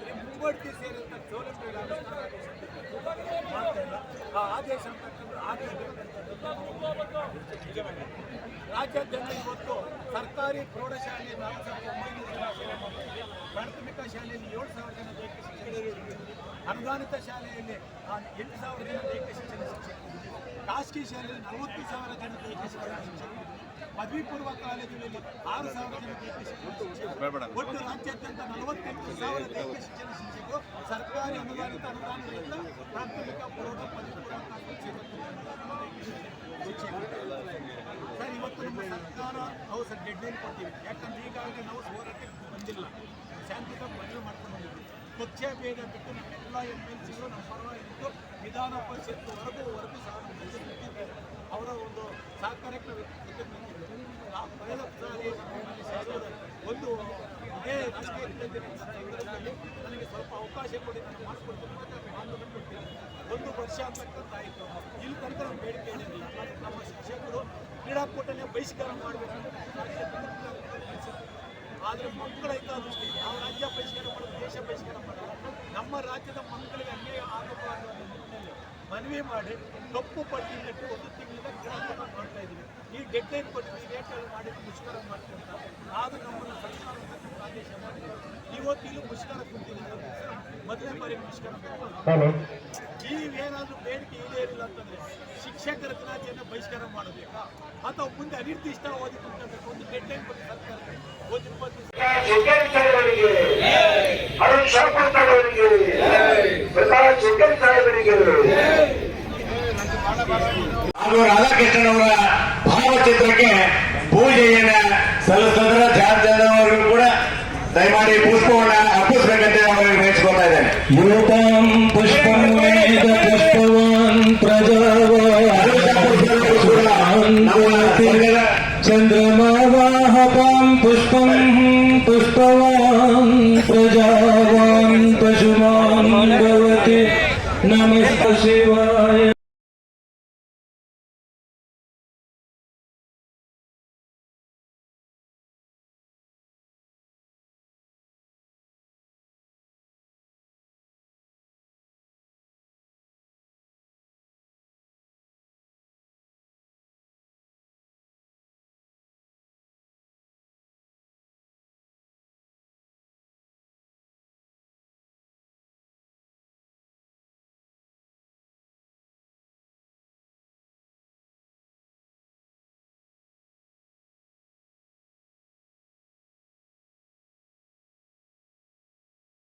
ಚಟುವಟಿಕೆ ಸೇರಿದಂಥ ಸೌಲಭ್ಯಗಳ ಇಲ್ಲ. ಆ ಆದೇಶ ರಾಜ್ಯಾದ್ಯಂತ ಇವತ್ತು ಸರ್ಕಾರಿ ಪ್ರೌಢಶಾಲೆ ನಾಲ್ಕು ಸಾವಿರದ ಒಂಬೈನೂರು ಜನ ಪ್ರಾಥಮಿಕ ಶಾಲೆಯಲ್ಲಿ ಏಳು ಸಾವಿರ ಜನ ದೈಹಿಕ ಶಿಕ್ಷಣ. ಅನುದಾನಿತ ಶಾಲೆಯಲ್ಲಿ ಎಂಟು ಸಾವಿರ ಜನ ದೈಹಿಕ ಶಿಕ್ಷಣ ಖಾಸಗಿ ಶಾಲೆಯಲ್ಲಿ ನಲವತ್ತು ಸಾವಿರ ಜನ ದೈಹಿಕ ಶಿಕ್ಷಣ ಪದವಿ ಪೂರ್ವ ಕಾಲೇಜುಗಳಲ್ಲಿ ಆರು ಸಾವಿರ ಜನ ದೈಹಿಕ ಶಿಕ್ಷಣ ಒಟ್ಟು ರಾಜ್ಯಾದ್ಯಂತ ನಲವತ್ತೆಂಟು ಸಾವಿರ ದೈಹಿಕ ಶಿಕ್ಷಣ ಸರ್ಕಾರಿ ಅನುದಾನಿತ ಅನುದಾನಗಳಿಂದ ಪ್ರಾಥಮಿಕ ಪೂರ್ವ ಸರ್ ಇವತ್ತು ನಮ್ಮ ಸರ್ಕಾರ ನಾವು ಸರ್ ಡೆಡ್ಲೈನ್ ಕೊಡ್ತೀವಿ ಯಾಕಂದ್ರೆ ಈಗಾಗಲೇ ನಾವು ಹೋರಾಟಕ್ಕೆ ಬಂದಿಲ್ಲ ಶಾಂತಿಯುತ ಮದುವೆ ಮಾಡ್ಕೊಂಡು ಬಂದಿದ್ದೀವಿ ಪಕ್ಷ ಭೇದ ಬಿಟ್ಟು ನಮ್ಮೆಲ್ಲ ಎಂ ಎಲ್ ಸಿಗಳು ನಮ್ಮ ಪರವಾಗಿ ಇದ್ದು ವಿಧಾನ ಪರಿಷತ್ತು ವರೆಗೂ ವರೆಗೂ ಸಹ ಅವರ ಒಂದು ಸಹಕಾರಕ್ಕೆ ನಾವು ಒಂದು ಇದೇ ರಾಜಕೀಯ ಮಾತನ್ನು ಕೊಡ್ತೀನಿ ಒಂದು ವರ್ಷ ಅಂತಕ್ಕಂಥ ಆಯಿತು ಇಲ್ಲಿ ತನಕ ನಮ್ಮ ಬೇಡಿಕೆ ಏನಿಲ್ಲ ನಮ್ಮ ಶಿಕ್ಷಕರು ಕ್ರೀಡಾಕೂಟನೇ ಬಹಿಷ್ಕಾರ ಮಾಡಬೇಕು ಆದರೆ ಮಕ್ಕಳ ಹಿತಾದೃಷ್ಟಿ ಯಾವ ರಾಜ್ಯ ಬಹಿಷ್ಕಾರ ಮಾಡೋದು ದೇಶ ಬಹಿಷ್ಕಾರ ಮಾಡೋದು ನಮ್ಮ ರಾಜ್ಯದ ಮಕ್ಕಳಿಗೆ ಅನ್ಯಾಯ ಆಗಬಾರದು ಅನ್ನೋ ಮನವಿ ಮಾಡಿ ತಪ್ಪು ಪಟ್ಟಿ ಕಟ್ಟಿ ಒಂದು ತಿಂಗಳಿಂದ ಕ್ರೀಡಾಕೂಟ ಮಾಡ್ತಾ ಇದ್ದೀವಿ ಈ ಡೆಡ್ ಲೈನ್ ಈ ರೇಟ್ಗಳು ಮಾಡಿ ಮುಷ್ಕರ ಮಾಡ್ಕೊಂತ ಆದರೂ ನಮ್ಮನ್ನು ಸರ್ಕಾರ ಆದೇಶ ಮಾಡಿದ್ರು ಇವತ್ತು ಇಲ್ಲಿ ಮುಷ್ಕರ ಕುಂತಿದ್ದೀವಿ ಹಲೋ. ನೀವೇನಾದ್ರೂ ಬೇಡಿಕೆ ಈಡೇರಿಲ್ಲ ಅಂತಂದ್ರೆ ಶಿಕ್ಷಕರ ದಿನಾಚರಣೆ ಬಹಿಷ್ಕಾರ ಮಾಡಬೇಕಾ? ಅಥವಾ ಮುಂದೆ ಅನಿರ್ದಿಷ್ಟ ಅವಧಿ ಕೊಡ್ಬೇಕು ಒಂದು ಡೆಡ್ ಲೈನ್ ಕೊಟ್ಟು ಸರ್ಕಾರಕ್ಕೆ ಒಂದು ಇಪ್ಪತ್ತು ರಾಧಾಕೃಷ್ಣನವರ ಭಾವಚಿತ್ರಕ್ಕೆ ಪೂಜೆಯನ್ನ ಸಲ್ಲಿಸಿದ್ರೆ ಜಾರ್ಜನವರು ಕೂಡ ದಯಮಾಡಿ ಪುಷ್ಪವನ್ನ ತೋರಿಸ್ಬೇಕಂತೆ ಅವ್ರಿಗೆ ಬಯಸ್ಕೊತಾ ಇದ್ದೇನೆ ಯೂತಂ ಪುಷ್ಪಮೇದ ಪುಷ್ಪವಾನ್ ಪ್ರಜಾವಾನ್ ಚಂದ್ರಮಾವಾಹಪಾಂ ಪುಷ್ಪಂ